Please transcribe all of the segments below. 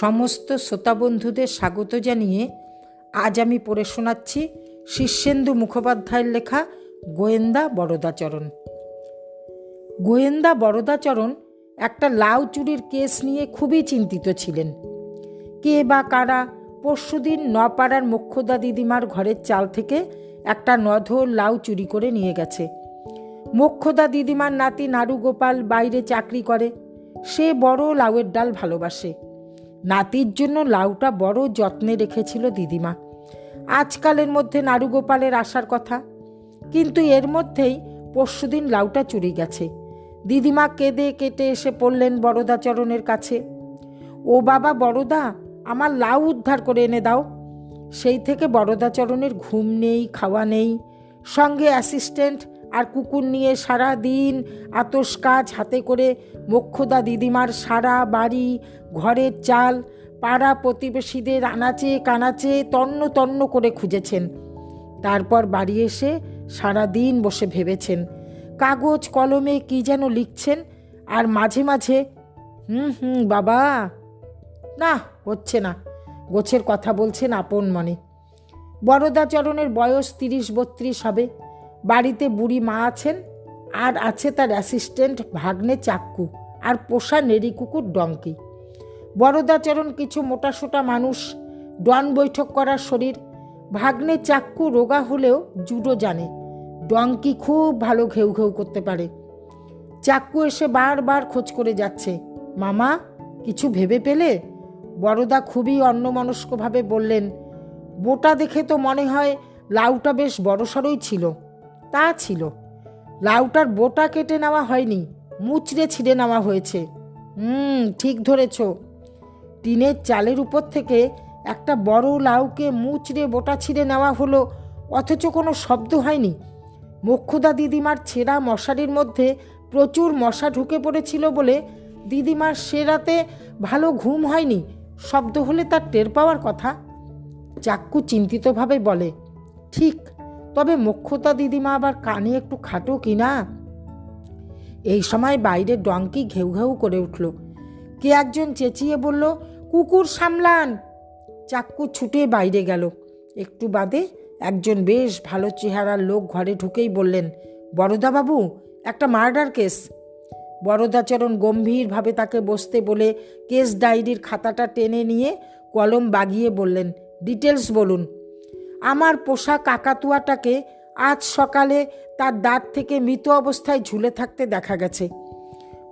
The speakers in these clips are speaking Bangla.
সমস্ত শ্রোতা বন্ধুদের স্বাগত জানিয়ে আজ আমি পড়ে শোনাচ্ছি শীর্ষেন্দু মুখোপাধ্যায়ের লেখা গোয়েন্দা বরদাচরণ। গোয়েন্দা বরদাচরণ একটা লাউ চুরির কেস নিয়ে খুবই চিন্তিত ছিলেন। কে বা কারা পরশুদিন নপাড়ার মোক্ষদা দিদিমার ঘরের চাল থেকে একটা নধর লাউ চুরি করে নিয়ে গেছে। মোক্ষদা দিদিমার নাতি নাড়ুগোপাল বাইরে চাকরি করে। সে বড় লাউয়ের ডাল ভালোবাসে। নাতির জন্য লাউটা বড় যত্নে রেখেছিল দিদিমা। আজকালের মধ্যে নাড়ুগোপালের আসার কথা। কিন্তু এর মধ্যেই পরশুদিন লাউটা চুরি গেছে। দিদিমা কেঁদে কেটে এসে পড়লেন বড়দাচরণের কাছে। ও বাবা বড়দা আমার লাউ উদ্ধার করে এনে দাও। সেই থেকে বড়দাচরণের ঘুম নেই, খাওয়া নেই। সঙ্গে অ্যাসিস্ট্যান্ট আর কুকুর নিয়ে সারা দিন আতস কাজ হাতে করে মোক্ষদা দিদিমার সারা বাড়ি, ঘরের চাল, পাড়া প্রতিবেশীদের আনাচে কানাচে তন্ন তন্ন করে খুঁজেছেন। তারপর বাড়ি এসে সারা দিন বসে ভেবেছেন, কাগজ কলমে কি যেন লিখছেন আর মাঝে মাঝে, হুম হুম, বাবা। না, হচ্ছে না। গোছের কথা বলছেন আপন মনে। বরদাচরণের বয়স তিরিশ বত্রিশ হবে। বাড়িতে বুড়ি মা আছেন, আর আছে তার অ্যাসিস্ট্যান্ট ভাগ্নে চাক্কু আর পোষা নেড়ি কুকুর ডঙ্কি বড়দাচরণ কিছু মোটাসোটা মানুষ ডন বৈঠক করার শরীর। ভাগ্নে চাক্কু রোগা হলেও জুডো জানে ডঙ্কি খুব ভালো ঘেউ ঘেউ করতে পারে। চাক্কু এসে বারবার খোঁজ করে যাচ্ছে, মামা, কিছু ভেবে পেলে? বড়দা খুবই অন্যমনস্কভাবে বললেন, বোটা দেখে তো মনে হয় লাউটা বেশ বড়সড়ই ছিল। তা ছিল। লাউটার বোটা কেটে নেওয়া হয়নি, মুচড়ে ছিঁড়ে নেওয়া হয়েছে। হুম, ঠিক ধরেছ। টিনের চালের উপর থেকে একটা বড় লাউকে মুচড়ে বোটা ছিঁড়ে নেওয়া হলো, অথচ কোনো শব্দ হয়নি। মোক্ষদা দিদিমার ছেঁড়া মশারির মধ্যে প্রচুর মশা ঢুকে পড়েছিল বলে দিদিমার সে রাতে ভালো ঘুম হয়নি, শব্দ হলে তার টের পাওয়ার কথা। চাক্কু চিন্তিতভাবে বলে, ঠিক তবে মোক্ষতা দিদিমা আবার কানে একটু খাটো কি না? এই সময় বাইরে ডঙ্কি ঘেউ ঘেউ করে উঠল। কে একজন চেঁচিয়ে বলল, কুকুর সামলান! চাক্কু ছুটে বাইরে গেল। একটু বাদে একজন বেশ ভালো চেহারার লোক ঘরে ঢুকেই বললেন বড়দাবাবু একটা মার্ডার কেস। বরদাচরণ গম্ভীরভাবে তাকে বসতে বলে কেস ডায়েরির খাতাটা টেনে নিয়ে কলম বাগিয়ে বললেন, ডিটেলস বলুন। আমার পোষা কাকাতুয়াটাকে আজ সকালে তার দাঁত থেকে মৃত অবস্থায় ঝুলে থাকতে দেখা গেছে।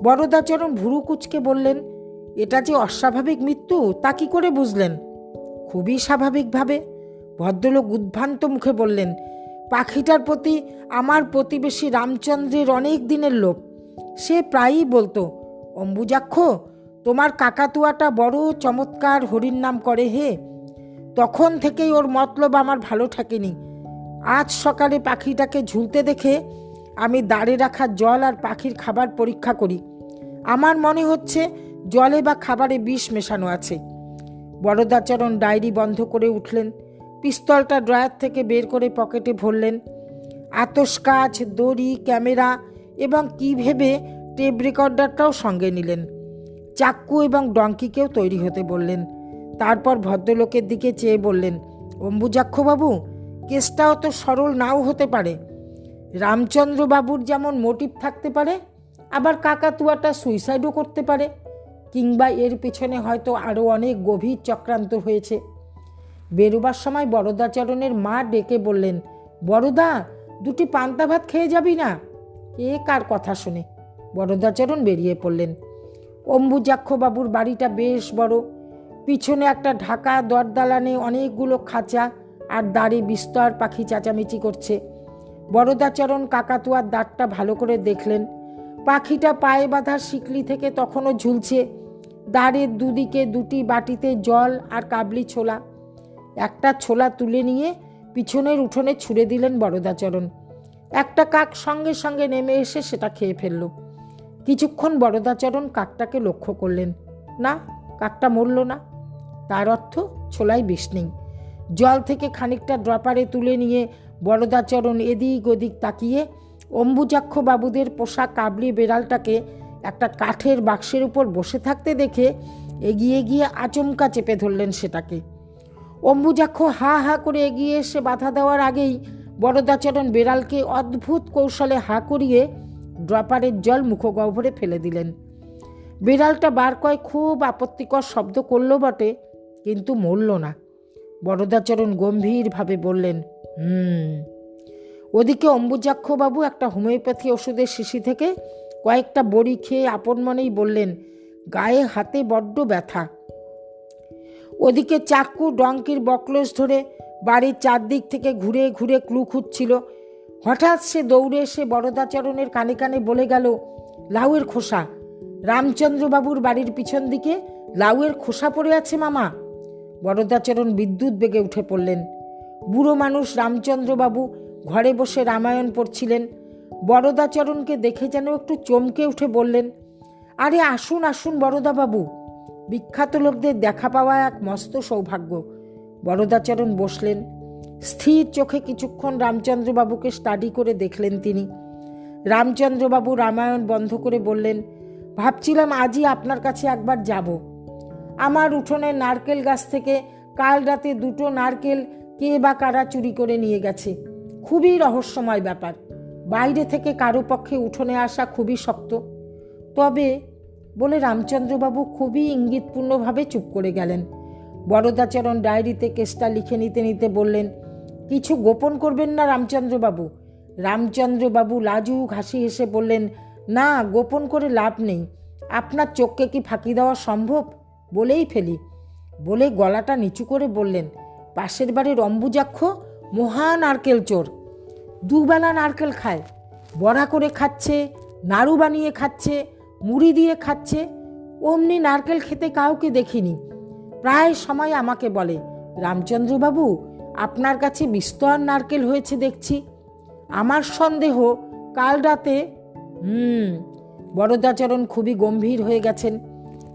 বরদাচরণ ভুরু কুচকে বললেন, এটা যে অস্বাভাবিক মৃত্যু, তা কি করে বুঝলেন? খুবই স্বাভাবিকভাবে। ভদ্রলোক উদ্ভ্রান্ত মুখে বললেন, পাখিটার প্রতি আমার প্রতিবেশী রামচন্দ্রের অনেক দিনের লোভ। সে প্রায়ই বলতো, অম্বুজাক্ষ, তোমার কাকাতুয়াটা বড় চমৎকার হরির নাম করে হে। তখন থেকেই ওর মতলব আমার ভালো থাকেনি। আজ সকালে পাখিটাকে ঝুলতে দেখে আমি দাঁড়ে রাখা জল আর পাখির খাবার পরীক্ষা করি। আমার মনে হচ্ছে জলে বা খাবারে বিষ মেশানো আছে। বড়দাচরণ ডায়েরি বন্ধ করে উঠলেন, পিস্তলটা ড্রয়ার থেকে বের করে পকেটে ভরলেন। আতস কাজ, দড়ি, ক্যামেরা এবং কি ভেবে টেপ রেকর্ডারটাও সঙ্গে নিলেন। চাক্কু এবং ডঙ্কিকেও তৈরি হতে বললেন। তারপর ভদ্রলোকের দিকে চেয়ে বললেন, অম্বুজাক্ষবাবু কেসটা অত সরল নাও হতে পারে। রামচন্দ্রবাবুর যেমন মোটিভ থাকতে পারে, আবার কাকাতুয়াটা সুইসাইডও করতে পারে, কিংবা এর পিছনে হয়তো আরও অনেক গভীর চক্রান্ত হয়েছে। বেরোবার সময় বড়দাচরণের মা ডেকে বললেন বড়দা দুটি পান্তা ভাত খেয়ে যাবি না? কে কার কথা শুনে? বড়দাচরণ বেরিয়ে পড়লেন। অম্বুজাক্ষবাবুর বাড়িটা বেশ বড় পিছনে একটা ঢাকা দরদালানে অনেকগুলো খাঁচা আর দাড়ি বিস্তর পাখি চেঁচামেচি করছে। বড়দাচরণ কাকাতুয়ার দাঁতটা ভালো করে দেখলেন। পাখিটা পায়ে বাঁধা শিকলি থেকে তখনও ঝুলছে। দাঁড়ের দুদিকে দুটি বাটিতে জল আর কাবলি ছোলা। একটা ছোলা তুলে নিয়ে পিছনের উঠোনে ছুঁড়ে দিলেন বড়দাচরণ একটা কাক সঙ্গে সঙ্গে নেমে এসে সেটা খেয়ে ফেলল। কিছুক্ষণ বড়দাচরণ কাকটাকে লক্ষ্য করলেন। না, কাকটা মরল না। তার অর্থ ছোলাই বিষ নেই। জল থেকে খানিকটা ড্রপারে তুলে নিয়ে বড়দাচরণ এদিক ওদিক তাকিয়ে অম্বুজাক্ষ বাবুদের পোষা কাবলি বেড়ালটাকে একটা কাঠের বাক্সের উপর বসে থাকতে দেখে এগিয়ে গিয়ে আচমকা চেপে ধরলেন সেটাকে। অম্বুজাক্ষ হা হা করে এগিয়ে এসে বাধা দেওয়ার আগেই বরদাচরণ বেড়ালকে অদ্ভুত কৌশলে হা করিয়ে ড্রপারের জল মুখগহ্বরে ফেলে দিলেন। বিড়ালটা বার কয় খুব আপত্তিকর শব্দ করল বটে। কিন্তু মরল না। বরদাচরণ গম্ভীরভাবে বললেন, হুম। ওদিকে অম্বুজাক্ষবাবু একটা হোমিওপ্যাথি ওষুধের শিশি থেকে কয়েকটা বড়ি খেয়ে আপন মনেই বললেন, গায়ে হাতে বড্ড ব্যথা। ওদিকে চাক্কু ডঙ্কির বকলস ধরে বাড়ির চারদিক থেকে ঘুরে ঘুরে ক্লু খুঁজছিল। হঠাৎ সে দৌড়ে এসে বরদাচরণের কানে কানে বলে গেল, লাউয়ের খোসা। রামচন্দ্রবাবুর বাড়ির পিছন দিকে লাউয়ের খোসা পড়ে আছে মামা। বরদাচরণ বিদ্যুৎ বেগে উঠে পড়লেন। বুড়ো মানুষ রামচন্দ্রবাবু ঘরে বসে রামায়ণ পড়ছিলেন। বরদাচরণকে দেখে যেন একটু চমকে উঠে বললেন, আরে আসুন আসুন বরদাবাবু। বিখ্যাত লোকদের দেখা পাওয়া এক মস্ত সৌভাগ্য। বরদাচরণ বসলেন। স্থির চোখে কিছুক্ষণ রামচন্দ্রবাবুকে স্টাডি করে দেখলেন তিনি। রামচন্দ্রবাবু রামায়ণ বন্ধ করে বললেন, ভাবছিলাম আজই আপনার কাছে একবার যাব। আমার উঠোনের নারকেল গাছ থেকে কাল রাতে দুটো নারকেল কে বা কারা চুরি করে নিয়ে গেছে। খুবই রহস্যময় ব্যাপার। বাইরে থেকে কারও পক্ষে উঠোনে আসা খুবই শক্ত। তবে বলে রামচন্দ্রবাবু খুবই ইঙ্গিতপূর্ণভাবে চুপ করে গেলেন। বরদাচরণ ডায়েরিতে কেসটা লিখে নিতে নিতে বললেন, কিছু গোপন করবেন না রামচন্দ্রবাবু? রামচন্দ্রবাবু লাজুক হাসি হেসে বললেন, না, গোপন করে লাভ নেই। আপনার চোখকে কি ফাঁকি দেওয়া সম্ভব? বলেই ফেলি। বলে গলাটা নিচু করে বললেন, পাশের বাড়ির অম্বুজাক্ষ মহা নারকেল চোর। দুবেলা নারকেল খায়। বড়া করে খাচ্ছে, নাড়ু বানিয়ে খাচ্ছে, মুড়ি দিয়ে খাচ্ছে। অমনি নারকেল খেতে কাউকে দেখিনি। প্রায় সময় আমাকে বলে, রামচন্দ্রবাবু, আপনার কাছে বিস্তর নারকেল হয়েছে দেখছি। আমার সন্দেহ, কাল রাতে হুম বরদাচরণ খুবই গম্ভীর হয়ে গেছেন।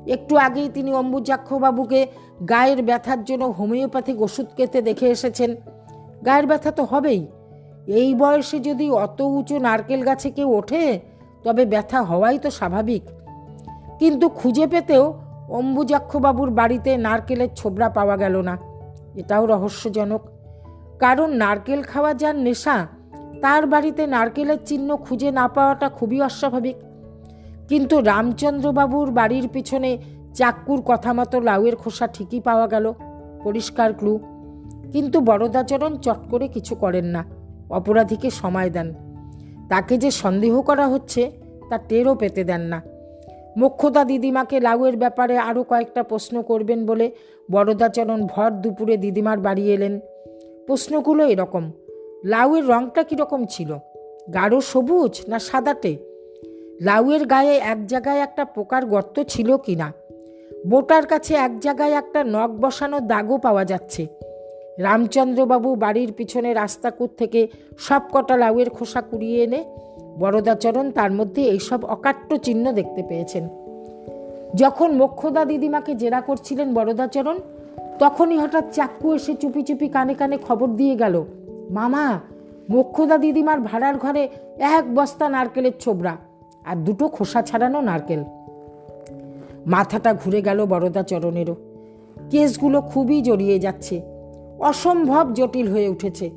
একটু আগেই তিনি অম্বুজাক্ষবাবুকে গায়ের ব্যথার জন্য হোমিওপ্যাথিক ওষুধ খেতে দেখে এসেছেন। গায়ের ব্যথা তো হবেই। এই বয়সে যদি অত উঁচু নারকেল গাছে কেউ ওঠে, তবে ব্যথা হওয়াই তো স্বাভাবিক। কিন্তু খুঁজে পেতেও অম্বুজাক্ষবাবুর বাড়িতে নারকেলের ছোবড়া পাওয়া গেল না। এটাও রহস্যজনক। কারণ নারকেল খাওয়া যার নেশা, তার বাড়িতে নারকেলের চিহ্ন খুঁজে না পাওয়াটা খুবই অস্বাভাবিক। কিন্তু রামচন্দ্রবাবুর বাড়ির পিছনে চাক্কুর কথা মতো লাউয়ের খোসা ঠিকই পাওয়া গেল, পরিষ্কার ক্লু কিন্তু বরদাচরণ চট করে কিছু করেন না, অপরাধীকে সময় দেন। তাকে যে সন্দেহ করা হচ্ছে, তা টেরও পেতে দেন না। মোক্ষদা দিদিমাকে লাউয়ের ব্যাপারে আরও কয়েকটা প্রশ্ন করবেন বলে বরদাচরণ ভর দুপুরে দিদিমার বাড়ি এলেন। প্রশ্নগুলো এরকম, লাউয়ের রঙটা কীরকম ছিল? গাঢ় সবুজ না সাদাটে? লাউয়ের গায়ে এক জায়গায় একটা পোকার গর্ত ছিল কি না বোটার কাছে এক জায়গায় একটা নখ বসানো দাগও পাওয়া যাচ্ছে। রামচন্দ্রবাবু বাড়ির পিছনে রাস্তা রাস্তাকুর থেকে সব কটা লাউয়ের খোসা কুড়িয়ে এনে বরদাচরণ তার মধ্যে এইসব অকাট্য চিহ্ন দেখতে পেয়েছেন। যখন মক্ষদা দিদিমাকে জেরা করছিলেন বরদাচরণ, তখনই হঠাৎ চাক্কু এসে চুপি চুপি কানে কানে খবর দিয়ে গেল, মামা, মক্ষদা দিদিমার ভাড়ার ঘরে এক বস্তা নারকেলের ছোবড়া। আর দুটো খোসা ছাড়ানো নারকেল। মাথাটা ঘুরে গেল বরদা চরণেরও। কেসগুলো খুবই জড়িয়ে যাচ্ছে। অসম্ভব জটিল হয়ে উঠেছে।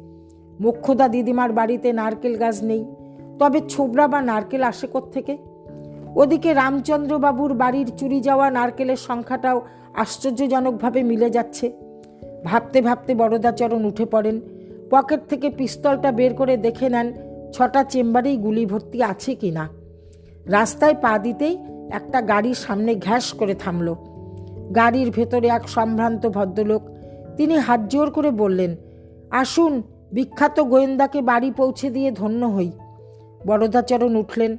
মোক্ষদা দিদিমার বাড়িতে নারকেল গাছ নেই। তবে ছোবড়া বা নারকেল আসে থেকে ওদিকে রামচন্দ্রবাবুর বাড়ির চুরি যাওয়া নারকেলের সংখ্যাটাও আশ্চর্যজনকভাবে মিলে যাচ্ছে। ভাবতে ভাবতে বরদাচরণ উঠে পড়েন। পকেট থেকে পিস্তলটা বের করে দেখে নেন, ছটা চেম্বারেই গুলি ভর্তি আছে কি না রাস্তায় পা দিতেই একটা গাড়ির সামনে ঘ্যাস করে থামল। গাড়ির ভেতরে এক সম্ভ্রান্ত ভদ্রলোক, তিনি হাত জোর করে বললেন, আসুন, বিখ্যাত গোয়েন্দাকে বাড়ি পৌঁছে দিয়ে ধন্য হই। বরদাচরণ উঠলেন,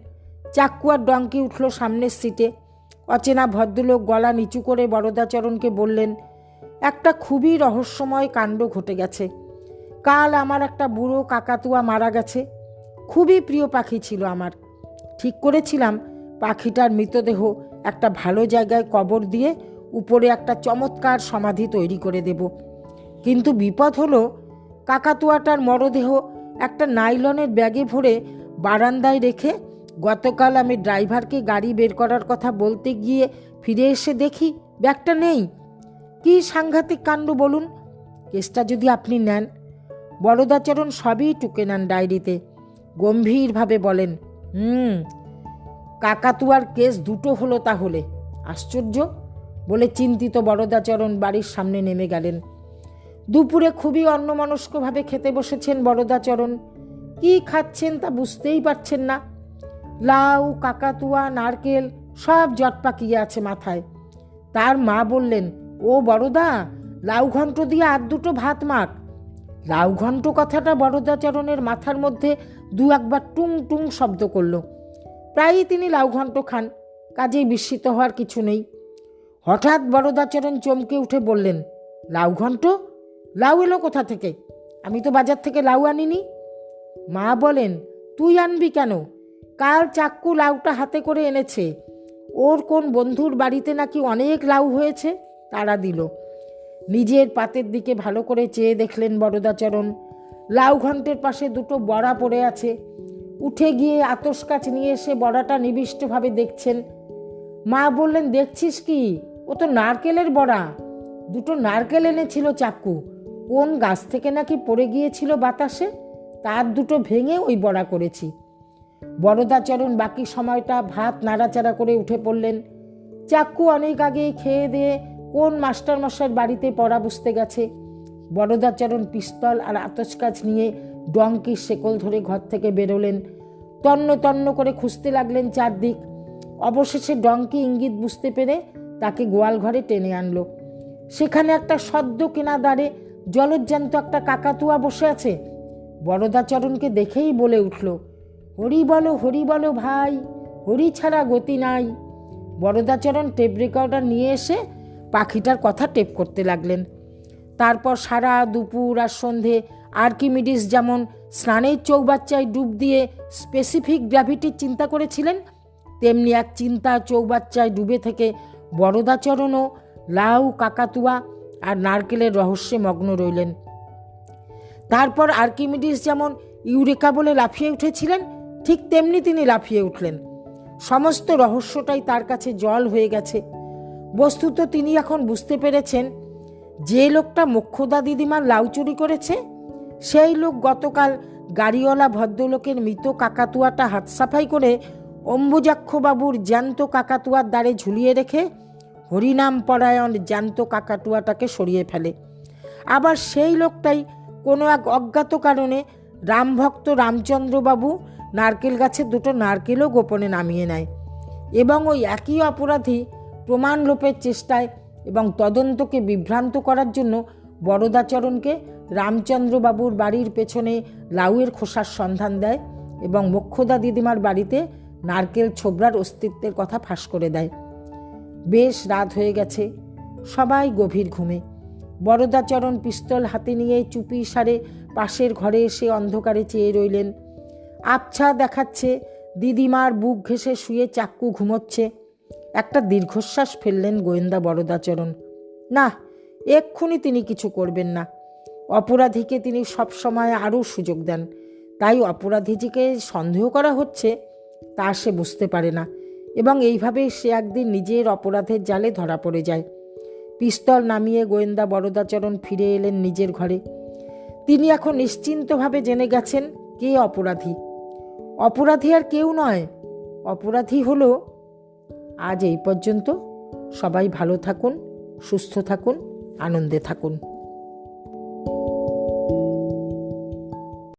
চাকুয়ার ডঙ্কি উঠল সামনের সিটে। অচেনা ভদ্রলোক গলা নিচু করে বরদাচরণকে বললেন, একটা খুবই রহস্যময় কাণ্ড ঘটে গেছে। কাল আমার একটা বুড়ো কাকাতুয়া মারা গেছে। খুবই প্রিয় পাখি ছিল আমার। ঠিক করেছিলাম। পাখিটার মৃতদেহ একটা ভালো জায়গায় কবর দিয়ে উপরে একটা চমৎকার সমাধি তৈরি করে দেব। কিন্তু বিপদ হলো, কাকাতুয়াটার মরদেহ একটা নাইলনের ব্যাগে ভরে বারান্দায় রেখে গতকাল আমি ড্রাইভারকে গাড়ি বের করার কথা বলতে গিয়ে ফিরে এসে দেখি ব্যাগটা নেই। কি সাংঘাতিক কাণ্ড বলুন? কেসটা যদি আপনি নেন। বরদাচরণ সবই টুকে নেন ডায়েরিতে। গম্ভীরভাবে বলেন হুম, কাকাতুয়ার কেস দুটো হলো তাহলে। আশ্চর্য, বলে চিন্তিত বরদাচরণ বাড়ির সামনে নেমে গেলেন। দুপুরে খুবই অন্যমনস্কভাবে খেতে বসেছেন বরদাচরণ কি খাচ্ছেন তা বুঝতেই পারছেন না। লাউ, কাকাতুয়া, নারকেল সব জট পাকিয়ে আছে মাথায়। তার মা বললেন, ও বড়দা, লাউ ঘন্ট দিয়ে আর দুটো ভাত মাখ। লাউ ঘন্ট কথাটা বরদাচরণের মাথার মধ্যে দু একবার টুং টুং শব্দ করল। প্রায়ই তিনি লাউ ঘন্ট খান, কাজেই বিস্মিত হওয়ার কিছু নেই। হঠাৎ বরদাচরণ চমকে উঠে বললেন, লাউ ঘন্ট লাউ এলো কোথা থেকে? আমি তো বাজার থেকে লাউ আনিনি। মা বলেন, তুই আনবি কেন? কাল চাক্কু লাউটা হাতে করে এনেছে। ওর কোন বন্ধুর বাড়িতে নাকি অনেক লাউ হয়েছে? তারা দিল। নিজের পাতের দিকে ভালো করে চেয়ে দেখলেন বরদাচরণ। লাউ ঘন্টের পাশে দুটো বড়া পড়ে আছে। উঠে গিয়ে আতস কাছ নিয়ে এসে বড়াটা নিবিষ্টভাবে দেখছেন। মা বললেন, দেখছিস কি? ও তো নারকেলের বড়া। দুটো নারকেল এনেছিল চাকু। কোন গাছ থেকে নাকি পড়ে গিয়েছিল বাতাসে? তার দুটো ভেঙে ওই বড়া করেছি। বরদাচরণ বাকি সময়টা ভাত নাড়াচাড়া করে উঠে পড়লেন। চাকু অনেক আগে খেয়ে দিয়ে কোন মাস্টার মশাইয়ের বাড়িতে পড়া বুঝতে গেছে। বরদাচরণ পিস্তল আর আতসকাচ নিয়ে ডঙ্কির শেকল ধরে ঘর থেকে বেরোলেন। তন্ন তন্ন করে খুঁজতে লাগলেন চারদিক। অবশেষে ডঙ্কি ইঙ্গিত বুঝতে পেরে তাকে গোয়াল ঘরে টেনে আনলো। সেখানে একটা সদ্য কেনা দাঁড়ে জলজ্জান্ত একটা কাকাতুয়া বসে আছে। বরদাচরণকে দেখেই বলে উঠল, হরি বলো হরি বলো ভাই, হরি ছাড়া গতি নাই। বরদাচরণ টেপ রেকর্ডার নিয়ে এসে পাখিটার কথা টেপ করতে লাগলেন। তারপর সারা দুপুর আর সন্ধে আর্কিমিডিস যেমন স্নানের চৌবাচ্চায় ডুব দিয়ে স্পেসিফিক গ্র্যাভিটির চিন্তা করেছিলেন, তেমনি এক চিন্তা চৌবাচ্চায় ডুবে থেকে বরদাচরণও, লাউ, কাকাতুয়া আর নারকেলের রহস্যে মগ্ন রইলেন। তারপর আর্কিমিডিস যেমন ইউরেকা বলে লাফিয়ে উঠেছিলেন, ঠিক তেমনি তিনি লাফিয়ে উঠলেন। সমস্ত রহস্যটাই তার কাছে জল হয়ে গেছে। বস্তুত তিনি এখন বুঝতে পেরেছেন যে লোকটা মোক্ষদা দিদিমার লাউ চুরি করেছে, সেই লোক গতকাল গাড়িওয়ালা ভদ্রলোকের মৃত কাকাতুয়াটা হাত সাফাই করে অম্বুজাক্ষবাবুর জ্যান্ত কাকাতুয়ার দ্বারে ঝুলিয়ে রেখে হরিনাম পরায়ণ জ্যান্ত কাকাতুয়াটাকে সরিয়ে ফেলে। আবার সেই লোকটাই কোনো এক অজ্ঞাত কারণে রামভক্ত রামচন্দ্রবাবু নারকেল গাছের দুটো নারকেলও গোপনে নামিয়ে নেয় এবং ওই একই অপরাধী প্রমাণ লোপের চেষ্টায় এবং তদন্তকে বিভ্রান্ত করার জন্য বরদাচরণকে রামচন্দ্রবাবুর বাড়ির পেছনে লাউয়ের খোসার সন্ধান দেয় এবং মোক্ষদা দিদিমার বাড়িতে নারকেল ছোবরার অস্তিত্বের কথা ফাঁস করে দেয়। বেশ রাত হয়ে গেছে, সবাই গভীর ঘুমে। বরদাচরণ পিস্তল হাতে নিয়ে চুপি সারে পাশের ঘরে এসে অন্ধকারে চেয়ে রইলেন। আবছা দেখাচ্ছে দিদিমার বুক ঘেঁষে শুয়ে চাক্কু ঘুমোচ্ছে। একটা দীর্ঘশ্বাস ফেললেন গোয়েন্দা বরদাচরণ। না, এক্ষুনি তিনি কিছু করবেন না। অপরাধীকে তিনি সবসময় আরও সুযোগ দেন। তাই অপরাধীজিকে সন্দেহ করা হচ্ছে, তা সে বুঝতে পারে না। এবং এইভাবে সে একদিন নিজের অপরাধের জালে ধরা পড়ে যায়। পিস্তল নামিয়ে গোয়েন্দা বরদাচরণ ফিরে এলেন নিজের ঘরে। তিনি এখন নিশ্চিন্তভাবে জেনে গেছেন কে অপরাধী। অপরাধী আর কেউ নয়। অপরাধী হলো আজ এই পর্যন্ত সবাই ভালো থাকুন সুস্থ থাকুন আনন্দে থাকুন।